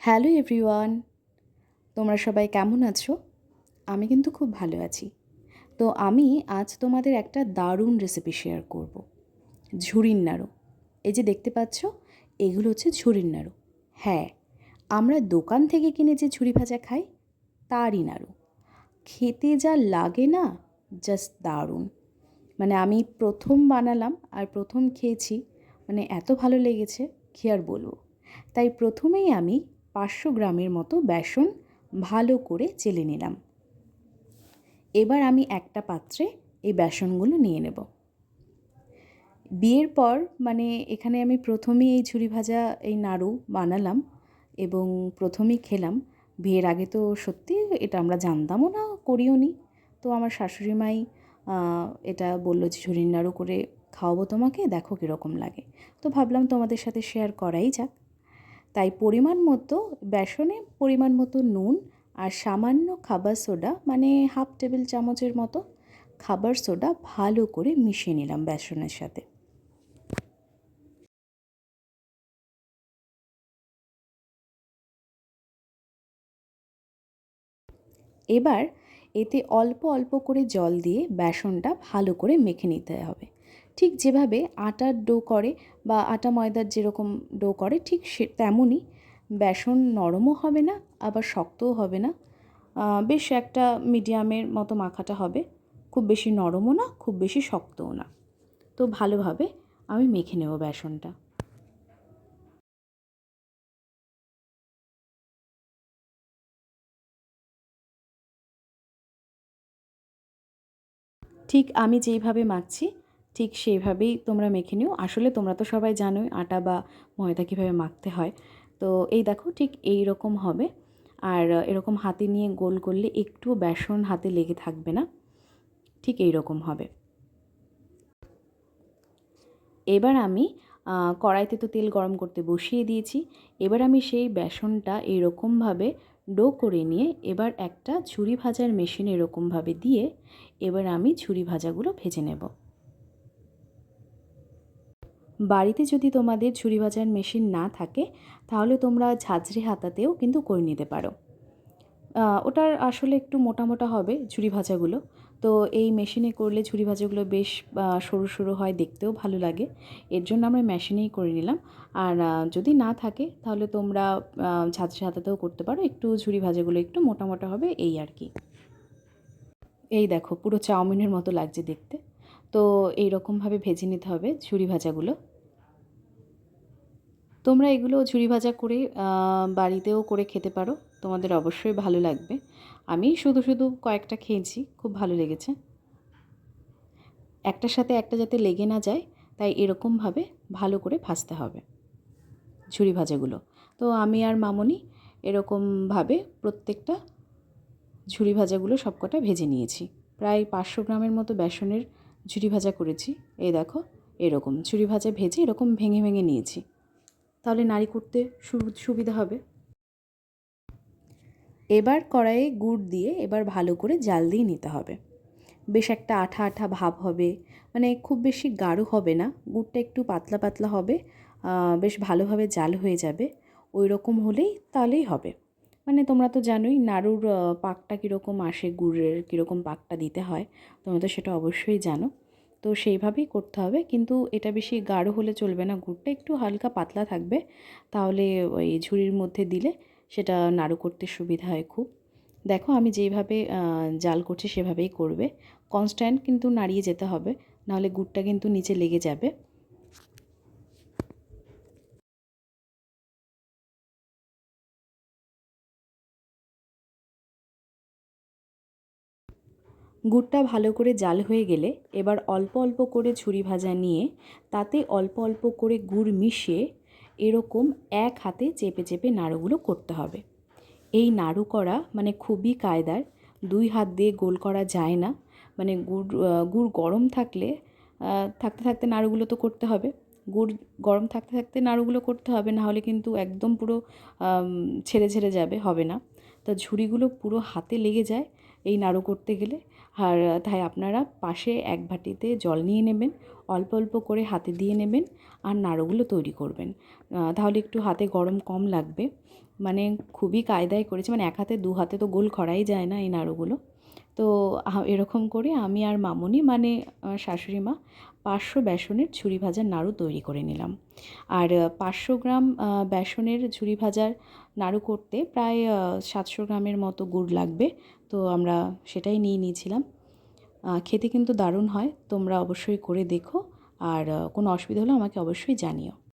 Hello everyone, তোমরা সবাই কেমন আছো? আমি কিন্তু খুব ভালো আছি। তো আমি আজ তোমাদের একটা দারুণ রেসিপি শেয়ার করব। ঝুড়ির নাড়ু। এই যে দেখতে পাচ্ছ, এগুলো হচ্ছে ঝুড়ির নাড়ু। হ্যাঁ আমরা দোকান থেকে কিনে যে ঝুড়ি ভাজা খাই, তারই নাড়ু। খেতে যা লাগে না জাস্ট দারুণ। মানে আমি প্রথম বানালাম আর প্রথম খেয়েছি মানে এত ভালো লেগেছে, কী আর বলব? তাই প্রথমেই আমি পাঁচশো গ্রামের মতো বেসন ভালো করে চেলে নিলাম। এবার আমি একটা পাত্রে এই বেসনগুলো নিয়ে নেব। বিয়ের পর মানে এখানে আমি প্রথমেই এই ঝুড়ি ভাজা, এই নাড়ু বানালাম এবং প্রথমেই খেলাম। বিয়ের আগে তো সত্যি এটা আমরা জানতামও না, করিও নি। তো আমার শাশুড়ি মাই এটা বলল যে ঝুরির নাড়ু করে খাওয়াবো তোমাকে, দেখো কীরকম লাগে। তো ভাবলাম তোমাদের সাথে শেয়ার করাই যাক। তাই পরিমাণ মতো বেসনে পরিমাণ মতো নুন আর সামান্য খাবার সোডা মানে হাফ টেবিল চামচের মতো খাবার সোডা ভালো করে মিশিয়ে নিলাম বেসনের সাথে। এবার এতে অল্প অল্প করে জল দিয়ে বেসনটা ভালো করে মেখে নিতে হবে। ঠিক যেভাবে আটার ডো করে বা আটা ময়দার যেরকম ডো করে, ঠিক সে তেমনই। বেসন নরমও হবে না, আবার শক্তও হবে না। বেশ একটা মিডিয়ামের মতো মাখাটা হবে। খুব বেশি নরমও না, খুব বেশি শক্তও না। তো ভালোভাবে আমি মেখে নেব বেসনটা। ঠিক আমি যেইভাবে মাখছি ঠিক সেইভাবেই তোমরা মেখে নিও। আসলে তোমরা তো সবাই জানোই আটা বা ময়দা কীভাবে মাখতে হয়। তো এই দেখো ঠিক এই রকম হবে। আর এরকম হাতে নিয়ে গোল করলে একটু বেসন হাতে লেগে থাকবে না। ঠিক এই রকম হবে। এবার আমি কড়াইতে তো তেল গরম করতে বসিয়ে দিয়েছি। এবার আমি সেই বেসনটা এরকমভাবে ডো করে নিয়ে এবার একটা ছুরি ভাজার মেশিন এরকমভাবে দিয়ে এবার আমি ছুরি ভাজাগুলো ভেজে নেব। বাড়িতে যদি তোমাদের ঝুরি ভাজার মেশিন না থাকে, তাহলে তোমরা ঝাঁঝরি হাতাতেও কিন্তু করে নিতে পারো। ওটার আসলে একটু মোটা মোটা হবে ঝুরি ভাজাগুলো তো এই মেশিনে করলে ঝুরি ভাজাগুলো বেশ সরু সরু হয়, দেখতেও ভালো লাগে। এর জন্য আমরা মেশিনেই করে নিলাম। আর যদি না থাকে, তাহলে তোমরা ঝাঁঝরি হাতাতেও করতে পারো। একটু ঝুরি ভাজাগুলো একটু মোটা মোটা হবে, এই আর কি। এই দেখো, পুরো চাউমিনের মতো লাগছে দেখতে। তো এই রকমভাবে ভেজে নিতে হবে ঝুরি ভাজাগুলো। তোমরা এগুলো ঝুরি ভাজা করে বাড়িতেও করে খেতে পারো। তোমাদের অবশ্যই ভালো লাগবে। আমি শুধু শুধু কয়েকটা খেয়েছি, খুব ভালো লেগেছে। একটার সাথে একটা যাতে লেগে না যায়, তাই এরকমভাবে ভালো করে ভাজতে হবে ঝুরি ভাজাগুলো। তো আমি আর মামনি এরকমভাবে প্রত্যেকটা ঝুরি ভাজাগুলো সবকটা ভেজে নিয়েছি। প্রায় পাঁচশো গ্রামের মতো বেসনের ঝুরি ভাজা করেছি। এই দেখো, এরকম। ঝুরি ভাজা ভেজে এরকম ভেঙে ভেঙে নিয়েছি। তাহলে নাড়ি করতে সুবিধা হবে। এবার কড়াইয়ে গুড় দিয়ে এবার ভালো করে জাল দিয়ে নিতে হবে। বেশ একটা আঠা আঠা ভাব হবে। মানে খুব বেশি গাঢ় হবে না। গুড়টা একটু পাতলা পাতলা হবে। বেশ ভালোভাবে জাল হয়ে যাবে। ওই রকম হলেই তাহলেই হবে। মানে তোমরা তো জানোই নাড়ুর পাকটা কীরকম আসে, গুড়ের কীরকম পাকটা দিতে হয়। তোমরা তো সেটা অবশ্যই জানো। তো সেইভাবেই করতে হবে। কিন্তু এটা বেশি গাঢ় হলে চলবে না গুড়টা, একটু হালকা পাতলা থাকবে। তাহলে ওই ঝুড়ির মধ্যে দিলে সেটা নাড়ু করতে সুবিধা হয় খুব। দেখো আমি যেইভাবে জাল করছি সেভাবেই করবে। কনস্ট্যান্ট কিন্তু নাড়িয়ে যেতে হবে। নাহলে গুড়টা কিন্তু নিচে লেগে যাবে। গুড়টা ভালো করে জাল হয়ে গেলে এবার অল্প অল্প করে ছুরি ভাজা নিয়ে তাতে অল্প অল্প করে গুড় মিশিয়ে এরকম এক হাতে চেপে চেপে নাড়ুগুলো করতে হবে। এই নাড়ু করা মানে খুবই কায়দার, দুই হাত দিয়ে গোল করা যায় না। মানে গুড় গুড় গরম থাকলে থাকতে থাকতে নাড়ুগুলো তো করতে হবে। গুড় গরম থাকতে থাকতে নাড়ুগুলো করতে হবে, না হলে কিন্তু একদম পুরো ছেড়ে ছেড়ে যাবে, হবে না। তা ঝুড়িগুলো পুরো হাতে লেগে যায় এই নাড়ু করতে গেলে। আর তাই আপনারা পাশে এক ভাটিতে জল নিয়ে নেবেন, অল্প অল্প করে হাতে দিয়ে নেবেন আর নাড়ুগুলো তৈরি করবেন। তাহলে একটু হাতে গরম কম লাগবে। মানে খুবই কায়দায় করেছে মানে এক হাতে দু হাতে তো গোল করাই যায় না এই নাড়ুগুলো। তো এরকম করে আমি আর মামনি মানে শাশুড়ি মা পাঁচশো বেসনের ঝুরি ভাজার নাড়ু তৈরি করে নিলাম। আর পাঁচশো গ্রাম বেসনের ঝুরি ভাজার নাড়ু করতে প্রায় সাতশো গ্রামের মতো গুড় লাগবে, তো আমরা সেটাই নিয়ে নিয়েছিলাম। খেতে কিন্তু দারুণ হয়, তোমরা অবশ্যই করে দেখো। আর কোনো অসুবিধা হলে আমাকে অবশ্যই জানিও।